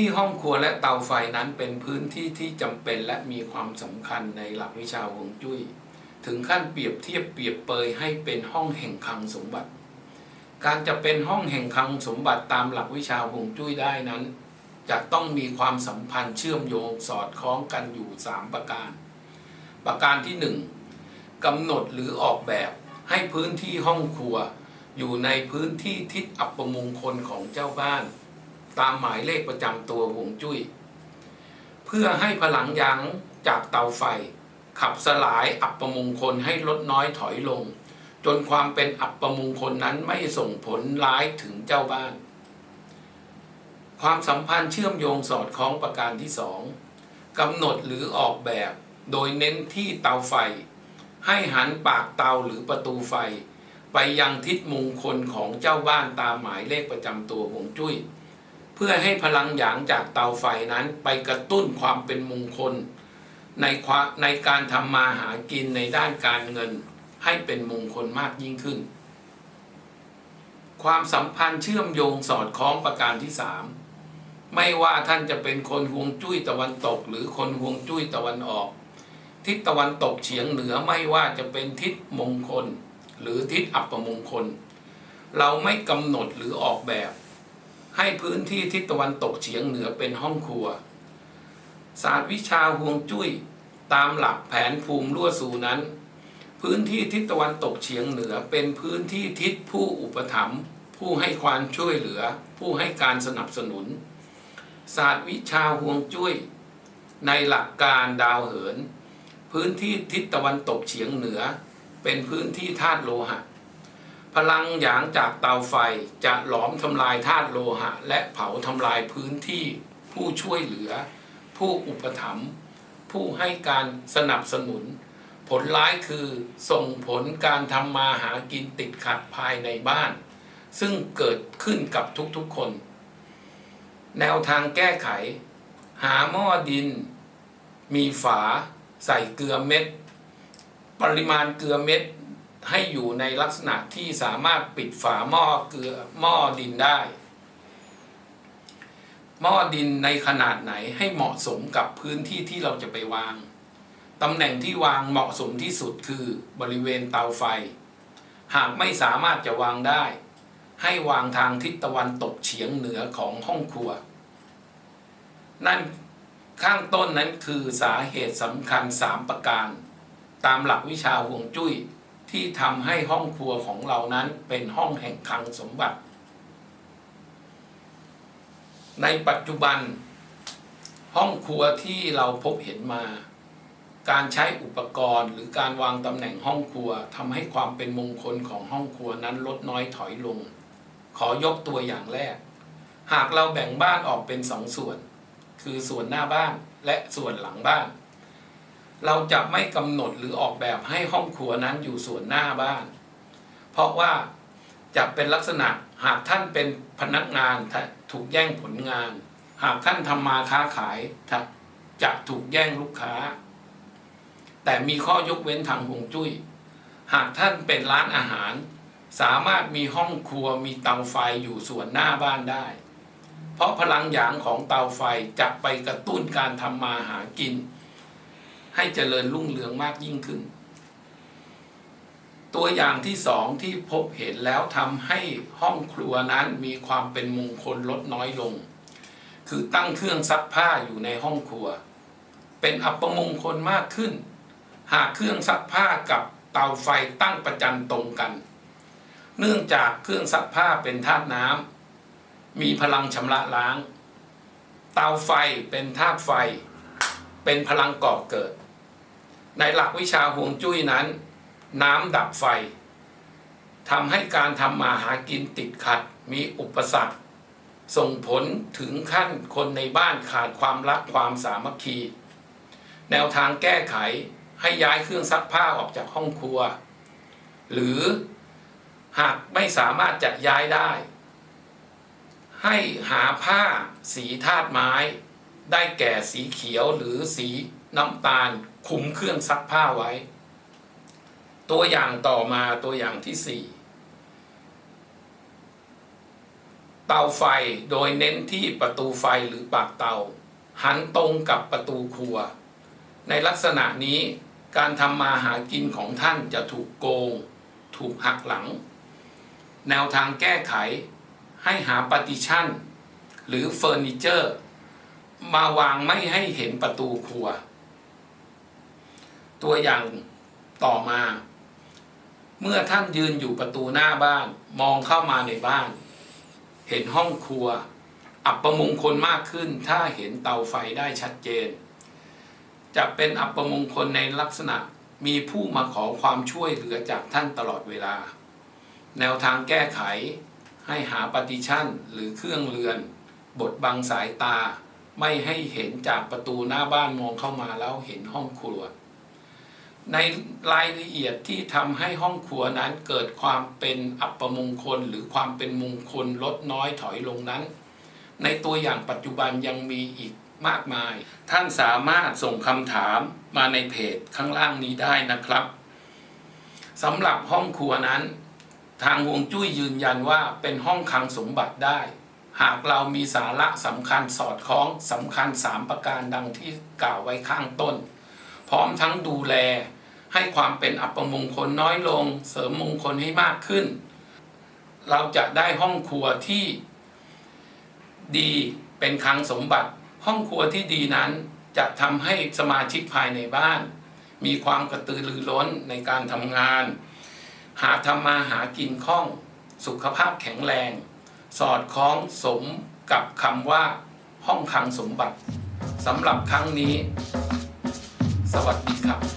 ที่ห้องครัวและเตาไฟนั้นเป็นพื้นที่ที่จำเป็นและมีความสำคัญในหลักวิชาฮวงจุ้ย ถึงขั้นเปรียบเทียบเปรียบเปยให้เป็นห้องแห่งคลังสมบัติ การจะเป็นห้องแห่งคลังสมบัติตามหลักวิชาฮวงจุ้ยได้นั้น จะต้องมีความสัมพันธ์เชื่อมโยงสอดคล้องกันอยู่ 3 ประการ ประการที่ 1กำหนดหรือออกแบบให้พื้นที่ห้องครัว อยู่ในพื้นที่ทิศอัปมงคลของเจ้าบ้าน ตามหมายเลขประจำตัวหวงจุ้ย เพื่อให้พลังยังจากเตาไฟ ขับสลายอัปมงคลให้ลดน้อยถอยลง จนความเป็นอัปมงคลนั้นไม่ส่งผลร้ายถึงเจ้าบ้าน ความสัมพันธ์เชื่อมโยงสอดคล้องประการที่สองกำหนดหรือออกแบบ โดยเน้นที่เตาไฟ ให้หันปากเตาหรือประตูไฟ ไปยังทิศมงคลของเจ้าบ้านตามหมายเลขประจำตัวหวงจุ้ย เพื่อให้พลังหยางจากเตาไฟนั้นไปกระตุ้นความเป็นมงคล ในความในการทำมาหากินในด้านการเงินให้เป็นมงคลมากยิ่งขึ้น ความสัมพันธ์เชื่อมโยงสอดคล้องประการที่สามไม่ว่าท่านจะเป็นคนฮวงจุ้ยตะวันตก หรือคนฮวงจุ้ยตะวันออก ทิศตะวันตกเฉียงเหนือไม่ว่าจะเป็นทิศมงคล หรือทิศอัปมงคล เราไม่กำหนดหรือออกแบบ ให้พื้นที่ทิศตะวันตกเฉียงเหนือเป็นห้องครัว ศาสตร์วิชาฮวงจุ้ยตามหลักแผนภูมิรั่วสูนั้น พื้นที่ทิศตะวันตกเฉียงเหนือเป็นพื้นที่ทิศผู้อุปถัมภ์ผู้ให้ความช่วยเหลือ ผู้ให้การสนับสนุน ศาสตร์วิชาฮวงจุ้ย ในหลักการดาวเหิน พื้นที่ทิศตะวันตกเฉียงเหนือ เป็นพื้นที่ธาตุโลหะ พลังหยางจากเตาไฟจะหลอมทำลายธาตุโลหะ และเผาทำลายพื้นที่ผู้ช่วยเหลือ ผู้อุปถัมภ์ผู้ให้การสนับสนุน ผลร้ายคือส่งผลการทำมาหากินติดขัดภายในบ้าน ซึ่งเกิดขึ้นกับทุกๆคน แนวทางแก้ไข หาหม้อดิน มีฝา ใส่เกลือเม็ด ปริมาณเกลือเม็ด ให้อยู่ในลักษณะที่สามารถปิดฝาหม้อเกลือหม้อดินได้ หม้อดินในขนาดไหนให้เหมาะสมกับพื้นที่ที่เราจะไปวางตำแหน่งที่วางเหมาะสมที่สุดคือบริเวณเตาไฟ หากไม่สามารถจะวางได้ ให้วางทางทิศตะวันตกเฉียงเหนือของห้องครัว นั่นข้างต้นนั้นคือสาเหตุสำคัญสามประการ ตามหลักวิชาห่วงจุ้ย ที่ทำให้ห้องครัวของเรานั้นเป็นห้องแห่งคลังสมบัติ ในปัจจุบัน ห้องครัวที่เราพบเห็นมา การใช้อุปกรณ์ หรือการวางตำแหน่งห้องครัวทำให้ความเป็นมงคลของห้องครัวนั้นลดน้อยถอยลง ขอยกตัวอย่างแรก หากเราแบ่งบ้านออกเป็นสองส่วน คือส่วนหน้าบ้านและส่วนหลังบ้าน เราจะไม่กำหนดหรือออกแบบให้ห้องครัวนั้นอยู่ส่วนหน้าบ้าน เพราะว่าจะเป็นลักษณะหากท่านเป็นพนักงานถูกแย่งผลงาน หากท่านทำมาค้าขายจะถูกแย่งลูกค้า แต่มีข้อยกเว้นทางฮวงจุ้ย หากท่านเป็นร้านอาหาร สามารถมีห้องครัวมีเตาไฟอยู่ส่วนหน้าบ้านได้ เพราะพลังหยางของเตาไฟจะไปกระตุ้นการทำมาหากิน ให้เจริญรุ่งเรืองมากยิ่งขึ้น ตัวอย่างที่สองที่พบเห็นแล้วทำให้ห้องครัวนั้นมีความเป็นมงคลลดน้อยลง คือตั้งเครื่องซักผ้าอยู่ในห้องครัว เป็นอัปมงคลมากขึ้น หากเครื่องซักผ้ากับเตาไฟตั้งประจันตรงกัน เนื่องจากเครื่องซักผ้าเป็นธาตุน้ำมีพลังชำระล้างเตาไฟเป็นธาตุไฟ เป็นพลังก่อเกิด ในหลักวิชาฮวงจุ้ยนั้น น้ำดับไฟทำให้การทำมาหากินติดขัดมีอุปสรรค ส่งผลถึงขั้นคนในบ้านขาดความรักความสามัคคี แนวทางแก้ไขให้ย้ายเครื่องซักผ้าออกจากห้องครัว หรือหากไม่สามารถจะย้ายได้ ให้หาผ้าสีธาตุไม้ ได้แก่สีเขียวหรือสีน้ำตาลคุมเครื่องซักผ้าไว้ ตัวอย่างต่อมาตัวอย่างที่สี่เตาไฟโดยเน้นที่ประตูไฟหรือปากเตา หันตรงกับประตูครัว ในลักษณะนี้การทำมาหากินของท่านจะถูกโกง ถูกหักหลัง แนวทางแก้ไขให้หาปฏิชั่น หรือเฟอร์นิเจอร์ มาวางไม่ให้เห็นประตูครัว ตัวอย่างต่อมา เมื่อท่านยืนอยู่ประตูหน้าบ้าน มองเข้ามาในบ้าน เห็นห้องครัว อับประมงคลมากขึ้น ถ้าเห็นเตาไฟได้ชัดเจน จะเป็นอับประมงคลในลักษณะมีผู้มาขอความช่วยเหลือจากท่านตลอดเวลา แนวทางแก้ไขให้หาปฏิชั่นหรือเครื่องเรือน บทบังสายตา ไม่ให้เห็นจากประตูหน้าบ้านมองเข้ามาแล้วเห็นห้องครัว ในรายละเอียดที่ทำให้ห้องครัวนั้นเกิดความเป็นอัปมงคลหรือความเป็นมงคลลดน้อยถอยลงนั้น ในตัวอย่างปัจจุบันยังมีอีกมากมาย ท่านสามารถส่งคำถามมาในเพจข้างล่างนี้ได้นะครับสำหรับห้องครัวนั้น ทางฮวงจุ้ยยืนยันว่าเป็นห้องคลังสมบัติได้ หากเรามีสาระสำคัญสอดคล้องสำคัญ 3 ประการดังที่กล่าวไว้ข้างต้น พร้อมทั้งดูแล ให้ความเป็นอัปมงคลน้อยลง เสริมมงคลให้มากขึ้น เราจะได้ห้องครัวที่ดีเป็นคลังสมบัติ ห้องครัวที่ดีนั้นจะทำให้สมาชิกภายในบ้าน มีความกระตือรือร้นในการทำงาน หาทำมาหากินคล่อง สุขภาพแข็งแรง สอดคล้องสมกับคำว่า ห้องคลังสมบัติสำหรับครั้งนี้ สวัสดีครับ